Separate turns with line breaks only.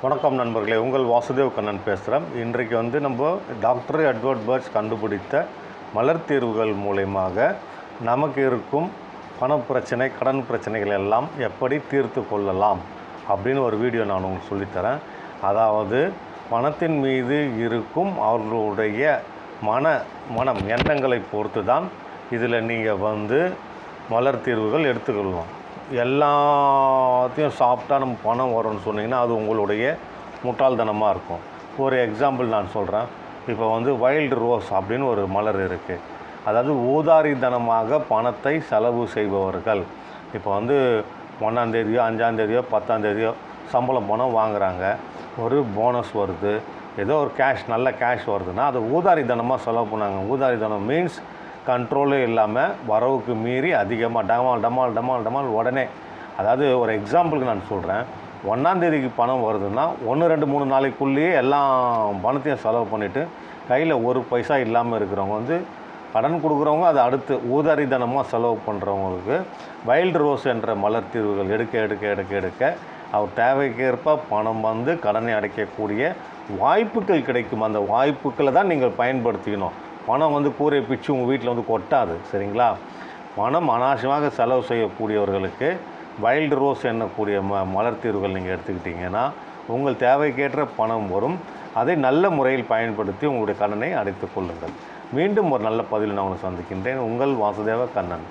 வணக்கம் நண்பர்களே உங்கள் வாசுதேவ் கண்ணன் பேசுகிறேன் இன்றைக்கு வந்து நம்ம டாக்டர் எட்வர்ட் பர்ட்ஸ் கண்டுபிடித்த மலர் தீர்வுகள் மூலயமாக நமக்கு இருக்கும் பணப்பிரச்சனை கடன் பிரச்சனைகள் எல்லாம் எப்படி தீர்த்து கொள்ளலாம் அப்படின்னு ஒரு வீடியோ நான் உங்களுக்கு சொல்லித்தரேன். அதாவது பணத்தின் மீது இருக்கும் அவர்களுடைய மன மனம் எண்ணங்களை பொறுத்து தான் இதில் நீங்கள் வந்து மலர் தீர்வுகள் எடுத்துக்கொள்ளலாம். எல்லாத்தையும் சாப்பிட்டா நம்ம பணம் வரும்னு சொன்னீங்கன்னா அது உங்களுடைய முட்டாள்தனமாக இருக்கும். ஒரு எக்ஸாம்பிள் நான் சொல்கிறேன் இப்போ வந்து வைல்டு ரோஸ் அப்படின்னு ஒரு மலர் இருக்குது அதாவது ஊதாரித்தனமாக பணத்தை செலவு செய்பவர்கள். இப்போ வந்து ஒன்றாந்தேதியோ அஞ்சாந்தேதியோ பத்தாந்தேதியோ சம்பளம் பணம் வாங்குறாங்க. ஒரு போனஸ் வருது. ஏதோ ஒரு கேஷ் நல்ல கேஷ் வருதுன்னா அதை ஊதாரித்தனமாக செலவு பண்ணாங்க. ஊதாரித்தனம் மீன்ஸ் கண்ட்ரோலும் இல்லாமல் வரவுக்கு மீறி அதிகமாக டமால் டமால் டமால் டமால் உடனே. அதாவது ஒரு எக்ஸாம்பிளுக்கு நான் சொல்கிறேன் ஒன்றாந்தேதிக்கு பணம் வருதுன்னா ஒன்று ரெண்டு மூணு நாளைக்குள்ளேயே எல்லாம் பணத்தையும் செலவு பண்ணிவிட்டு கையில் ஒரு பைசா இல்லாமல் இருக்கிறவங்க வந்து கடன் கொடுக்குறவங்க அது அடுத்து ஊதாரிதனமாக செலவு பண்ணுறவங்களுக்கு வைல்டு ரோஸ் என்ற மலர் தீர்வுகள் எடுக்க எடுக்க எடுக்க எடுக்க அவர் தேவைக்கேற்ப பணம் வந்து கடனை அடைக்கக்கூடிய வாய்ப்புகள் கிடைக்கும். அந்த வாய்ப்புகளை தான் நீங்கள் பயன்படுத்திக்கணும். பணம் வந்து கூரை பிச்சு உங்கள் வீட்டில் வந்து கொட்டாது சரிங்களா? பணம் அனாவசியமாக செலவு செய்யக்கூடியவர்களுக்கு வைல்டு ரோஸ் என்னக்கூடிய ம மலர் தீர்வுகள் நீங்கள் எடுத்துக்கிட்டிங்கன்னா உங்கள் தேவைக்கேற்ற பணம் வரும். அதை நல்ல முறையில் பயன்படுத்தி உங்களுடைய கடனை அடைத்துக் கொள்ளுங்கள். மீண்டும் ஒரு நல்ல பதிவில் நான் உங்களை சந்திக்கின்றேன். உங்கள் வாசுதேவ கண்ணன்.